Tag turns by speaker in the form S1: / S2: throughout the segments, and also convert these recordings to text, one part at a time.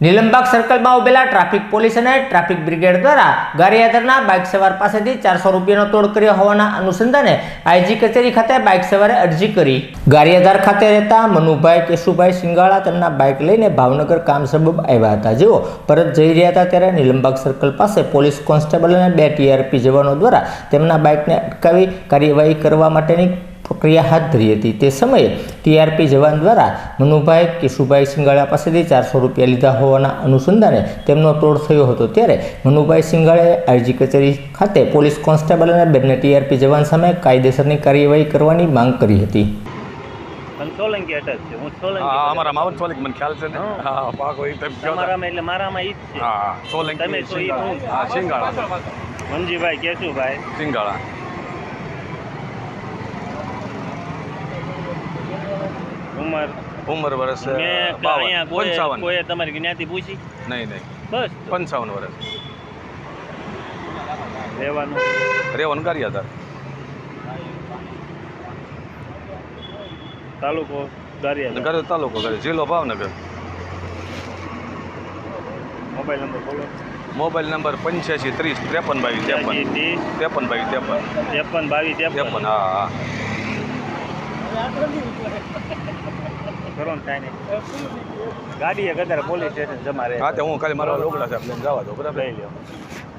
S1: નીલમબાગ સર્કલમાં ઉભેલા traffic police અને ટ્રાફિક બ્રિગેડ દ્વારા ગારિયાદરના બાઇક સવાર પાસેથી ચારસો રૂપિયાનો તોડ કર્યો હોવાના અનુસંધાને આઈજી કચેરી ખાતે બાઇક સવારે અરજી કરી. ગારિયાધાર ખાતે રહેતા મનુભાઈ કેશુભાઈ સિંગાળા તેમના બાઇક લઈને ભાવનગર કામ સબબ આવ્યા હતા. જેઓ પરત જઈ રહ્યા હતા ત્યારે નીલમબાગ સર્કલ પાસે પોલીસ કોન્સ્ટેબલ અને બે ટીઆરપી જવાનો દ્વારા તેમના બાઇકને અટકાવી કાર્યવાહી કરવા માટેની પ્રક્રિયા હાથ ધરી હતી તે સમયે ટીઆરપી જવાન દ્વારા મનુભાઈ કેશુભાઈ સિંગાળા પાસેથી ચારસો રૂપિયા લીધા હોવાના અનુસંધાને તેમનો તોડ થયો હતો. ત્યારે મનુભાઈ સિંગાળાએ આઈજી કચેરી ખાતે પોલીસ કોન્સ્ટેબલ અને બંને ટીઆરપી જવાન સામે કાયદેસરની કાર્યવાહી કરવાની માંગ કરી હતી.
S2: સોલંકી અટક છે. હું સોલંકી
S3: હા અમારા માવન સોલિક મને ખ્યાલ છે ને?
S2: હા.
S3: હા પાકો એ તમે
S2: તમારામાં એટલે મારામાં ઈ જ છે.
S3: હા હા સોલંકી
S2: તમે છો ઈ હું.
S3: હા સિંગાળા.
S2: મનજીભાઈ કેશુભાઈ.
S3: સિંગાળા.
S2: ઉંમર?
S3: ઉંમર વર્ષ
S2: મેં અહીંયા કોઈ
S3: પંચાવન.
S2: કોઈ તમારી જ્ઞાતિ પૂછી?
S3: નહીં નહીં.
S2: બસ.
S3: પંચાવન વર્ષ
S2: રહેવાનું.
S3: રેવન હતા
S2: તાલુકો ગારિયા
S3: ઘરે તાલુકો ઘરે જિલ્લો ભાવનગર.
S2: મોબાઈલ નંબર બોલો.
S3: મોબાઈલ નંબર પંચ્યાસી ત્રીસ ત્રેપન બાવીસ ત્રેપન. ત્રેપન બાવીસ ત્રેપન.
S2: ત્રેપન બાવીસ ત્રેપન
S3: હા હા.
S2: કરો ને કાંઈ નહીં. ગાડી એક અત્યારે પોલીસ સ્ટેશન જમા રહે.
S3: હા તે હું ખાલી મારા લોકડા સાહેબ લઈને જવા દો બરાબર?
S2: લઈ લ્યો.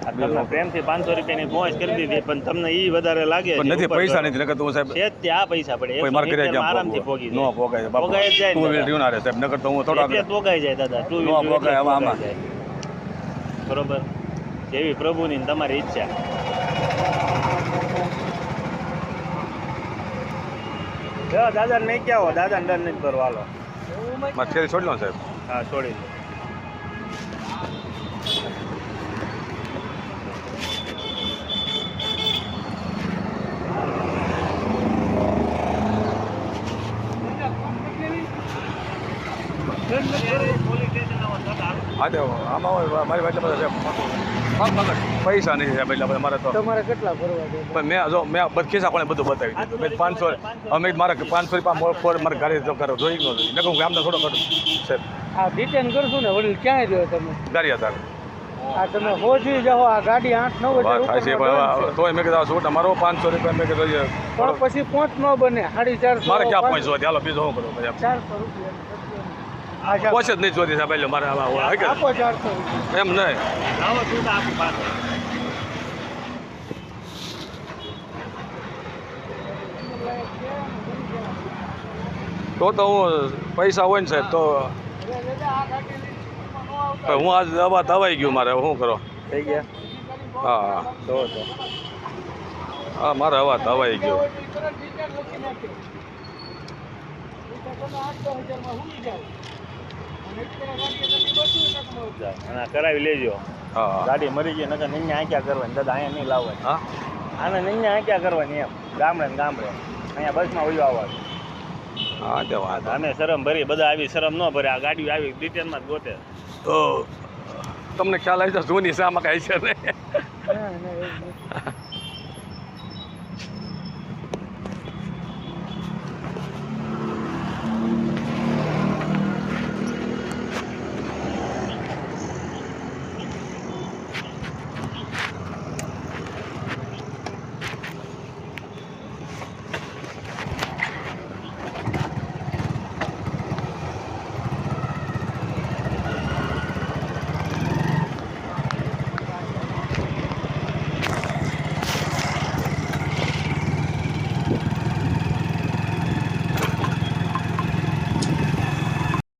S2: તમને પ્રેમથી પાંચસો રૂપિયાની પહોંચ કરી દીધી પણ તમને ઈ વધારે લાગે
S3: નથી પૈસા નથી નકર તો સાહેબ
S2: છે આ પૈસા પડે
S3: મારે કર્યા
S2: 170 માં આરામથી પોગી
S3: નો પોગાય
S2: પોગાય જાય.
S3: Two wheel. રહ્યું ના સાહેબ નકર તો હું થોડા
S2: જ જાય દાદા. ટુ
S3: નો પોગાય આમાં.
S2: બરોબર? જેવી પ્રભુની ને તમારી ઈચ્છા. દાદા નહીં ક્યાં હો દાદા ડર નહીં કરો હાલો.
S3: મારે થેલી છોડી લો સાહેબ.
S2: હા છોડી દો.
S3: હા તે આમાં મારી પાસે બધા પૈસા નથી સાહેબ એટલે બધા મારે તો.
S2: તમારે કેટલા ભરવા
S3: પણ મેં જો મેં બધ આપણે બધું બતાવી દીધું મેં પાંચસો અમે મારે પાંચસો રૂપિયા ફોર મારે ગાડી તો કરો જોઈ ગયો જોઈ નકર હું ગામના થોડો કરું સાહેબ
S4: હા ડિટેન કરશું ને વડીલ ક્યાંય રહ્યો તમે?
S3: ગાડી હતા
S4: આ તમે હોજી જાઓ આ ગાડી આઠ નવ હજાર
S3: તોય મેં કીધું છૂટ મારો પાંચસો રૂપિયા મેં કીધું
S4: પણ પછી પોંચ ન બને સાડી ચારસો
S3: મારે ક્યાં પહોંચવા ચાલો બીજો શું કરો ચાર
S4: ચારસો રૂપિયા.
S3: પહોંચે જ નહીં જોતી સાહેબ એટલે મારે એમ નહીં.
S2: તો તો
S3: તો હું પૈસા હોય ને સાહેબ તો હું આજ દવા દવાઈ ગયું મારે શું કરો?
S2: થઈ ગયા?
S3: હા હા.
S2: તો તો.
S3: હા મારે હવા દવાઈ ગયો.
S2: અને કરાવી લેજો. ગાડી મરી ગઈ નકર નિન્યા આંક્યા કરવાની. દાદા અહીંયા નહીં લાવવાની.
S3: હા.
S2: આને નિન્યા આંક્યા કરવાની એમ. ગામડે ને ગામડે. અહીંયા બસમાં વયો આવવાનું
S3: હા તે વાંધો
S2: આને શરમ ભરી બધા આવી શરમ ન ભરે. આ ગાડી આવી ડિટેલમાં જ ગોતે.
S3: તો તમને ખ્યાલ આવી છે જૂની છે આમાં છે ને?